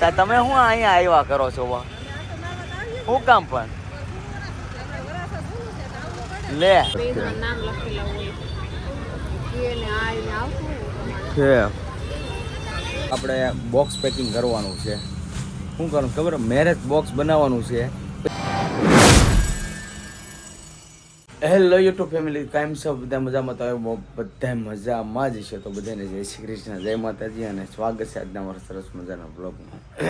તા તમે હું અહીંયા આવ્યા કરો છો વા શું કામ પણ? લે. છે. આપણે બોક્સ પેકિંગ કરવાનું છે. શું કરવાનું ખબર? મેરેજ બોક્સ બનાવવાનું છે. હેલો યુટ્યુબ ફેમિલી કાયમ છો? બધા મજામાં? તો બધા મજામાં જ છે. તો બધાને જય શ્રી કૃષ્ણ, જય માતાજી અને સ્વાગત છે આજના મારા સરસ મજાના બ્લોગમાં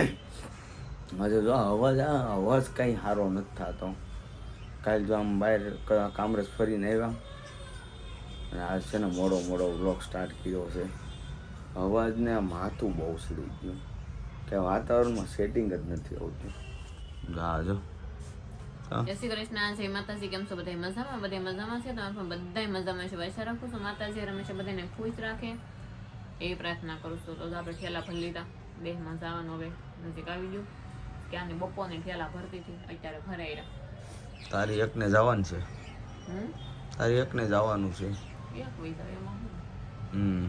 હજુ જો અવાજ, આ અવાજ કંઈ સારો નથી થતો. કાલે જો આમ બહાર કામરસ ફરીને આવ્યા. અને આજ છે ને મોડો મોડો બ્લોગ સ્ટાર્ટ કર્યો છે. અવાજને આમ માથું બહુ સડી ગયું. કે વાતાવરણમાં સેટિંગ જ નથી આવતું. હા જો. જય શ્રી કૃષ્ણ જય માતાજી કેમ છો બધા મજામાં બધા મજામાં છે તમારે પણ બધા મજામાં છે વૈસા રાખું છું માતાજી રમેશ બધાને ખુશ રાખે એ પ્રાર્થના કરું છું તો આપણે ઠેલા ભરી લીધા બે માં જવાનું હવે નજીક આવી ગયું ક્યાંની બપોરને ઠેલા ભરતી હતી અત્યારે ભરાઈ રહ્યા તારી એકને જવાનું છે તારી એકને જવાનું છે એક એમાં હમ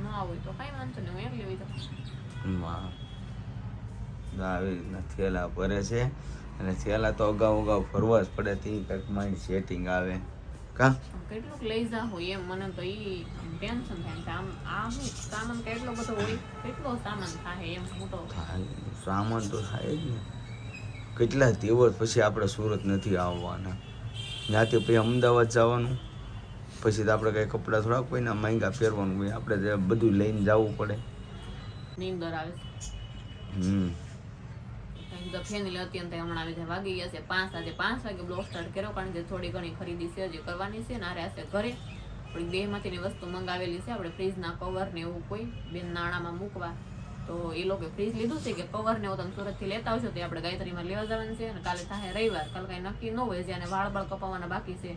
ન આવું તો કાંઈ વાંધો નહીં હું એકલી વાહ. આવી રીતના થેલા ભરે છે અને છેલ્લા તો અગાઉ અગાઉ ફરવા જ પડે ત્યાં કંઈક માઇન્ડ સેટિંગ આવે. કા? કેટલુંક લઈ જાવ એમ મને તો એ ટેન્શન થાય. કે આમ આ સામાન કેટલો બધો હોય કેટલો સામાન થાય એમ હું તો. સામાન તો થાય જ ને. કેટલા દિવસ પછી આપણે સુરત નથી આવવાના. ત્યાંથી પછી અમદાવાદ જવાનું પછી તો આપણે કંઈ કપડાં થોડાક કોઈના મહેંગા પહેરવાનું હોય આપણે બધું લઈને જવું પડે. નીંદર આવે. હમ. કારણ કે ફેમિલી અત્યંત હમણાં આવી વાગી ગયા છે પાંચ આજે પાંચ વાગે બ્લોક સ્ટાર્ટ કર્યો કારણ કે થોડી ઘણી ખરીદી છે હજી કરવાની છે ને આરે ઘરે. થોડી બે વસ્તુ મંગાવેલી છે આપણે ફ્રીજના કવર ને એવું કોઈ બેન નાણામાં મૂકવા. તો એ લોકો ફ્રીજ લીધું છે કે કવર ને એવું તમે સુરતથી લેતા આવશો તો આપણે ગાયત્રીમાં લેવા જવાનું છે અને કાલે થાય રવિવાર કાલે કાંઈ નક્કી ન હોય જ્યાં વાળ બાળ કપાવવાના બાકી છે.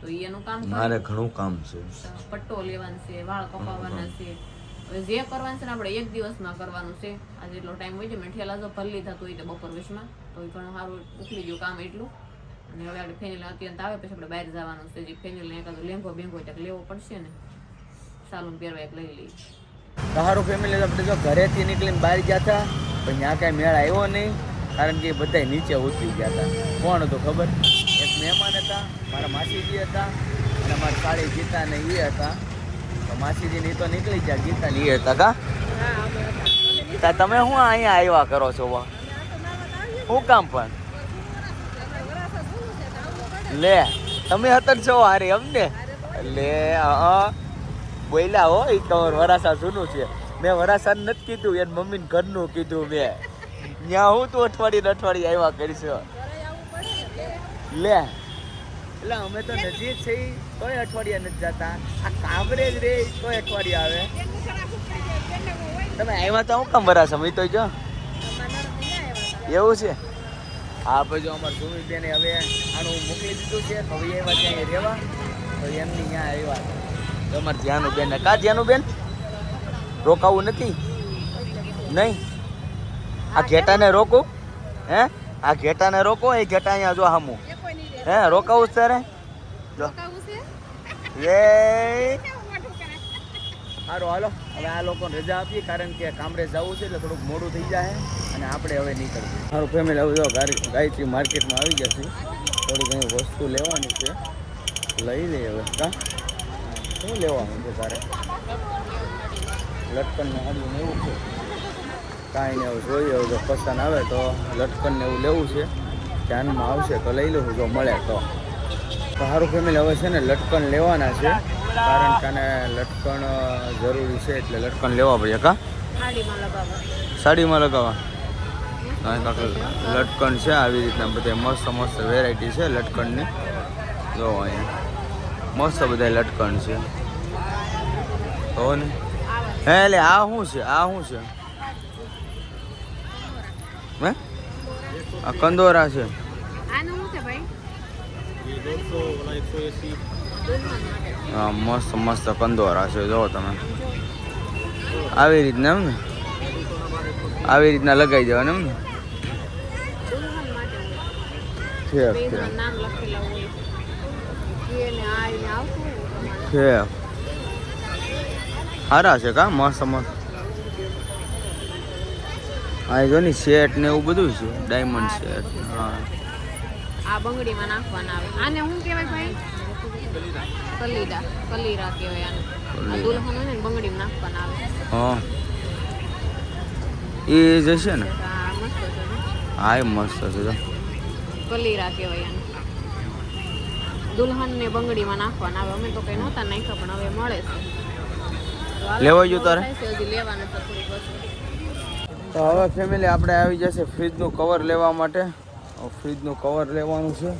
તો એનું કામ મારે ઘણું કામ છે. પટ્ટો લેવાનો છે વાળ કપાવવાના છે. જે કરવાનું છે ને આપણે એક દિવસમાં કરવાનું છે. આજે એટલો ટાઈમ હોય છે મેં ઠેલા ભરલી થતું હોય તો બપોર વીસમાં, તો એ ઘણું સારું ઉકલી ગયું કામ એટલું. અને હવે આપણે ફેનિલ અત્યંત આવે, પછી આપણે બહાર જવાનું છે. જે ફેનિલ એકાદો લેંગો બેંગો ત્યાં લેવો પડશે ને સાલું પહેરવા એક લઈ લઈએ. તમારું ફેમિલી આપણે જો ઘરેથી નીકળીને બહાર ગયા હતા, પણ ત્યાં કાંઈ મેળ આવ્યો નહીં, કારણ કે બધા નીચે ઉતરી ગયા હતા. કોણ હતું ખબર? એક મહેમાન હતા, મારા માસીજી હતા, અને મારા કાળી ગીતા ને એ હતા. તો માસીજી ની તો નીકળી ગયા ગીતા લઈએ હતા. કા તા તમે શું અહીંયા આવ્યા કરો છો વા શું કામ પણ? લે તમે હતર છો હારી અમને લે હા બોલ્યા હો એ તમાર વરાસા જૂનું છે. મેં વરાસા નથી કીધું એને મમ્મીને ઘરનું કીધું મેં. ત્યાં હું તું અઠવાડિયે અઠવાડિયે આવ્યા કરીશ. લે એટલે અમે તો નજીક છે તોય અઠવાડિયા નથી જતા. આ કામરેજ રે, તોય અઠવાડિયા આવે. તમે આવ્યા તો હું કામ ભરા તો જો. એવું છે? હા પછી જો અમારે સુમિત બેને હવે આનું મોકલી દીધું છે. હવે એવા ત્યાં રહેવા. તો એમની ત્યાં આવ્યા તો અમારે ધ્યાનું બેન કા ધ્યાનું બેન રોકાવું નથી? નહીં? આ ઘેટાને રોકો? હે? આ ઘેટાને રોકો, એ ઘેટા અહીંયા જો હામું. હે રોકાવું છે તારે? જો. એ સારું હાલો. હવે આ લોકોને રજા આપીએ કારણ કે કામરે જવું છે એટલે થોડુંક મોડું થઈ જાય અને આપણે હવે નીકળીએ. મારું ફેમિલી હવે જો ગાયત્રી માર્કેટમાં આવી જશે થોડી ઘણી વસ્તુ લેવાની છે. લઈ લઈએ હવે. કા? શું લેવાનું છે તારે? લટકન હાડું એવું છે. કાંઈ ને એવું જોઈએ હવે જો પસંદ આવે તો લટકન ને એવું લેવું છે. ધ્યાનમાં આવશે તો લઈ લઉં જો મળે તો. તો સારું ફેમિલી હવે છે ને લટકણ લેવાના છે કારણ કે આને લટકણ જરૂરી છે એટલે લટકણ લેવા પડે કા? સાડીમાં લગાવવા. લટકણ છે આવી રીતના બધા મસ્ત મસ્ત વેરાયટી છે લટકણની જો અહીંયા. મસ્ત બધા લટકણ છે. તો ને? હે એટલે આ શું છે આ શું છે? હે? આ કંદોરા છે. હા મસ્ત મસ્ત કંદોરા છે જો તમે. આવી રીતના એમ ને? આવી રીતના લગાવી દેવાના એમ ને? ઠીક સારા છે કા? મસ્ત મસ્ત. આ જો ને સેટ ને એવું બધું છે ડાયમંડ સેટ હા. આ બંગડીમાં નાખવાના આવે. આને શું કહેવાય ભાઈ? કલીડા કલીરા કહેવાય આને. આ દુલ્હન ને બંગડીમાં નાખવાના આવે. હા. એ જશે ને? છે ને. હા એ મસ્ત છે કલીરા કહેવાય આને. દુલ્હન ને બંગડીમાં નાખવાના આવે. અમે તો કઈ નહોતા નાખ્યા પણ હવે મળે છે. હાલો, તારે? લેવાનું છે, તો હવે ફેમિલી આપણે આવી જશે ફ્રીજનું કવર લેવા માટે. ફ્રીજનું કવર લેવાનું છે.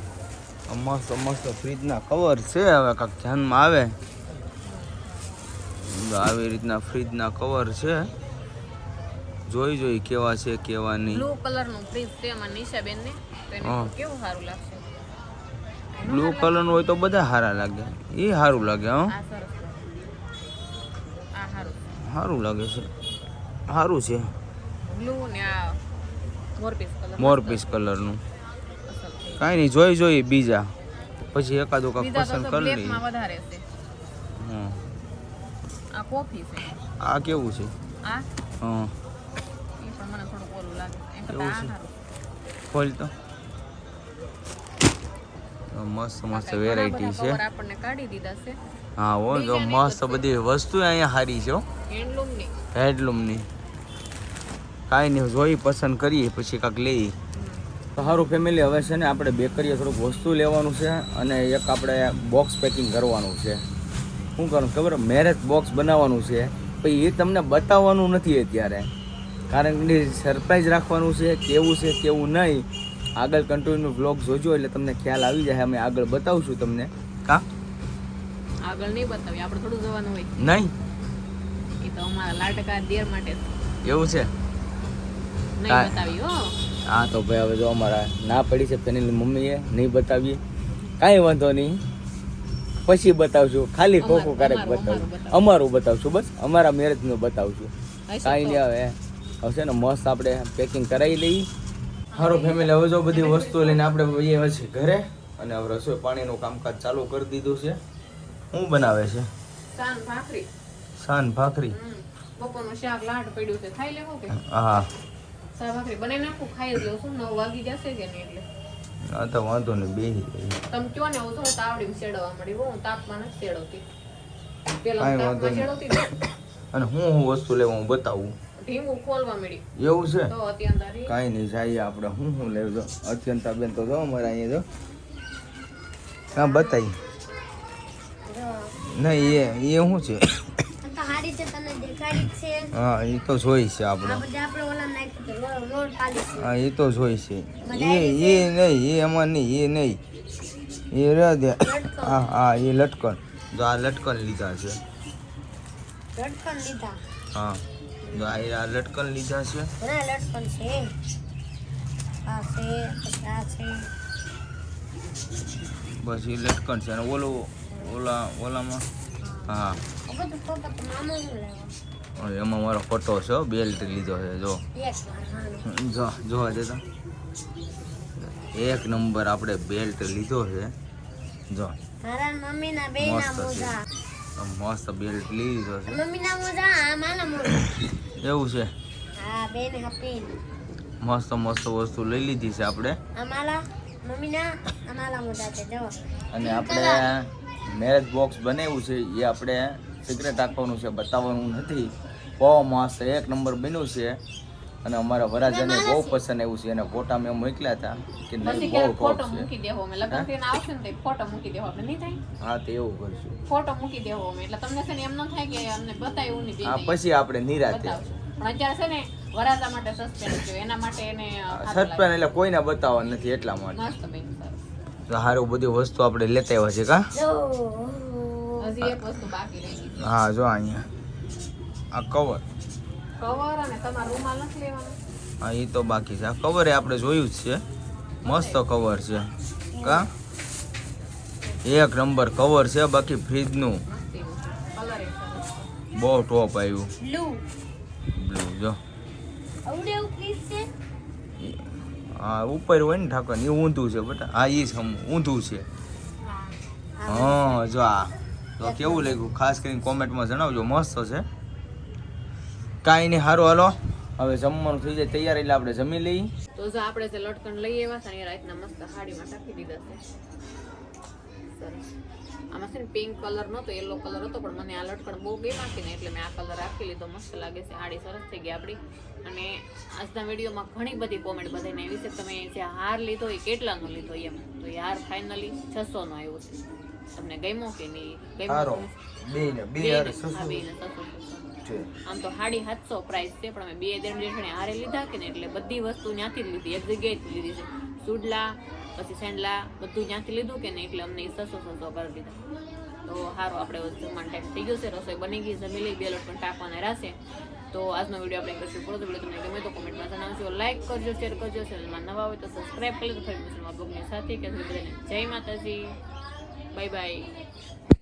મસ્ત મસ્ત ફ્રીજના કવર છે હવે કાંક ધ્યાનમાં આવે. આવી રીતના ફ્રીજના કવર છે. જોઈ જોઈ કેવા છે કેવા નહીં. બ્લુ કલરનું ફ્રીજ છે એમાં નિશાબેનને. કેવું સારું લાગશે? બ્લુ કલરનું હોય તો બધા સારા લાગે. એ સારું લાગે હા. સારું લાગે છે. સારું છે. બ્લુ ને આ મોરપીસ કલર મોરપીસ કલરનું. કાંઈ નહીં જોઈ જોઈ બીજા. પછી એકાદો કાંક પસંદ કરી લઈએ. વધારે છે. હં. આ કોફી છે. આ કેવું છે? આ? હા. એ પણ મને થોડું ઓલું લાગે. એમ? સારું. ખોલ તો. મસ્ત મસ્ત વેરાયટી છે. આપણને કાઢી દીધા છે. હા હો જો મસ્ત બધી વસ્તુ અહીંયા સારી છે હેન્ડલૂમની. હેન્ડલૂમની કાંઈ નહીં જોઈ પસંદ કરીએ પછી કાંક લઈએ. તો સારું ફેમિલી હવે છે ને આપણે બેકરીએ થોડુંક વસ્તુ લેવાનું છે અને એક આપણે બોક્સ પેકિંગ કરવાનું છે. શું કરવાનું ખબર? મેરેજ બોક્સ બનાવવાનું છે. પછી એ તમને બતાવવાનું નથી અત્યારે. કારણ કે સરપ્રાઈઝ રાખવાનું છે કેવું છે કેવું નહીં. આગળ કન્ટિન્યુ બ્લોગ જોજો એટલે તમને ખ્યાલ આવી જાય અમે આગળ બતાવશું તમને. કા? આગળ નહીં બતાવી આપણે થોડું જવાનું હોય. નહીં? એ તો અમારા લાટકા દેર માટે એવું છે? નહીં બતાવી હો. હા તો ભાઈ હવે જો અમારા ના પડી છે તેની મમ્મીએ નહીં બતાવીએ. કાંઈ વાંધો નહીં. પછી બતાવશું. ખાલી ખોખું ક્યારેક અમારું- બતાવશું અમારું અમારું બતાવશું બસ. અમારા મેરેજનું બતાવશું. કાંઈ. નહીં હવે હશે છે ને મસ્ત આપણે પેકિંગ કરાવી લઈએ. સારું ફેમિલી હવે જો બધી વસ્તુઓ લઈને આપણે જઈએ છે ઘરે અને હવે રસોઈ પાણીનું કામકાજ ચાલુ કરી દીધું છે. શું બનાવે છે? સાન ભાખરી. સાન ભાખરી. બપોરનું શાક લાડ પડ્યું છે. ખાઈ લેવું કે? હા. ભાખરી બનાવી નાખું ખાઈ લઉં છું નવ વાગી જશે કે નહીં એટલે? આ તો વાંધો નહીં બે તમે કયો ને હું થોડું તાવડી સેડવા મળી હું તાપમાં નથી સેડવતી પેલા વાંધો તાપમાં નહીં. સેડવતી અને હું હું વસ્તુ લેવા હું બતાવું? ઢીંગું ખોલવા મળી એવું છે? તો કાંઈ નહીં જઈએ આપણે. હું શું લેવું જો અત્યંતા બેન તો જો અમારે અહીંયા તો હા બતાવી. નહીં એ એ શું છે? તો હારી છે તને દેખાડી છે. હા એ તો જોઈ છે આપણે. આપણે ઓલા નાખ્યું લોડ લોડ છે હા એ તો જોઈ છે. એ એ નહીં એ એમાં નહીં એ નહીં. એ રહ્યા દે. હા હા એ લટકણ. જો આ લટકણ લીધા છે. લટકન લીધા. હા જો આ આ લટકન લીધા છે. ઘણા લટકન છે. આ છે પછી આ છે. બસ એ લટકણ છે. અને ઓલો ઓલા ઓલામાં હા. એમાં મારો ફોટો છે બેલ્ટ લીધો છે જો. જો જોવા દેતા. એક નંબર આપણે બેલ્ટ લીધો છે. જો. મસ્ત બેલ્ટ લીધો છે. એવું છે? મસ્ત મસ્ત વસ્તુ લઈ લીધી છે આપણે. અને આપણે મેરેજ બોક્સ બનાવ્યું છે એ આપણે સિક્રેટ રાખવાનું છે બતાવવાનું નથી. બહુ મસ્ત એક નંબર બન્યું છે અને અમારા વરાજાને બહુ પસંદ આવ્યું છે એને ફોટા મેં મોકલ્યા હતા કે નહીં બહુ ફોટો મૂકી દેવો અમે લગ્ન થઈને આવશે ને તો ફોટો મૂકી દેવો આપણે નહીં થાય? હા તે એવું કરશું. ફોટો મૂકી દેવો અમે એટલે તમને છે ને એમ ન થાય કે અમને બતાવ્યું નહીં હા પછી આપણે નિરાતે. પણ અત્યારે છે ને વરાજા માટે સસ્પેન્ડ છે એના માટે એને સસ્પેન્ડ એટલે કોઈને બતાવવા નથી એટલા માટે. મસ્ત બેન. તો સારું બધી વસ્તુ આપણે લેતા આવ્યા છે કા? હા જો અહીંયા. આ કવર કવર અને તમારો રૂમાલ નથી લેવાનો? હા એ તો બાકી છે. આ કવર એ આપણે જોયું જ છે. મસ્ત કવર છે. કા? એક નંબર કવર છે બાકી ફ્રીજનું બહુ ટોપ આવ્યું. બ્લુ બ્લુ જો. આવડે એવું પ્લીઝ છે? હા, ઉપર હોય ને ઢાંકણ એ ઊંધું છે બટા. હા એ સમ ઊંધું છે. હા, જો આ. તો કેવું લાગ્યું? ખાસ કરીને કોમેન્ટમાં જણાવજો, મસ્ત છે. કાંઈ નહીં સારું હાલો. હવે જમવાનું થઈ જાય, તૈયાર એટલે આપણે જમી લઈએ. તો જો આપણે જે લટકણ લઈ આવ્યા છે ને રાતના મસ્ત હાડીમાં ટાંકી દીધા છે. આમાં છે ને પિંક કલર નહોતો યલો કલર હતો, પણ મને આ લટકણ બહુ ગમ્યા છે ને, એટલે મેં આ કલર રાખી લીધો. મસ્ત લાગે છે, હાડી સરસ થઈ ગઈ આપણી. અને આજના વિડીયોમાં ઘણી બધી કોમેન્ટ બધાને એવી છે તમે જે હાર લીધો એ કેટલાનો લીધો એમ. તો એ હાર ફાઇનલી છસો નો આવ્યો છે. તમને ગમ્યો કે નહીં? આમ તો સાડી સાતસો પ્રાઇસ છે પણ અમે બે ત્રણ જેઠણે હારે લીધા કે ને એટલે બધી વસ્તુ ત્યાંથી જ લીધી એક જગ્યાએથી લીધી છે. સુડલા પછી સેન્ડલા બધું ત્યાંથી લીધું કે ને એટલે અમને સસો સસો કરી દીધા. તો સારું આપણે જમવાનું ટાઈમ થઈ ગયું છે રસોઈ બની ગઈ જમી લઈ બે લોટ પણ ટાંકવાના રહેશે. તો આજનો વીડિયો આપણે કરશું પૂરો તો વીડિયો તમને ગમે તો કોમેન્ટમાં જણાવજો લાઈક કરજો શેર કરજો ચેનલમાં નવા હોય તો સબસ્ક્રાઈબ કરી લો ફરી મુસલમાન બ્લોગની સાથે. કે બધાને જય માતાજી. Bye bye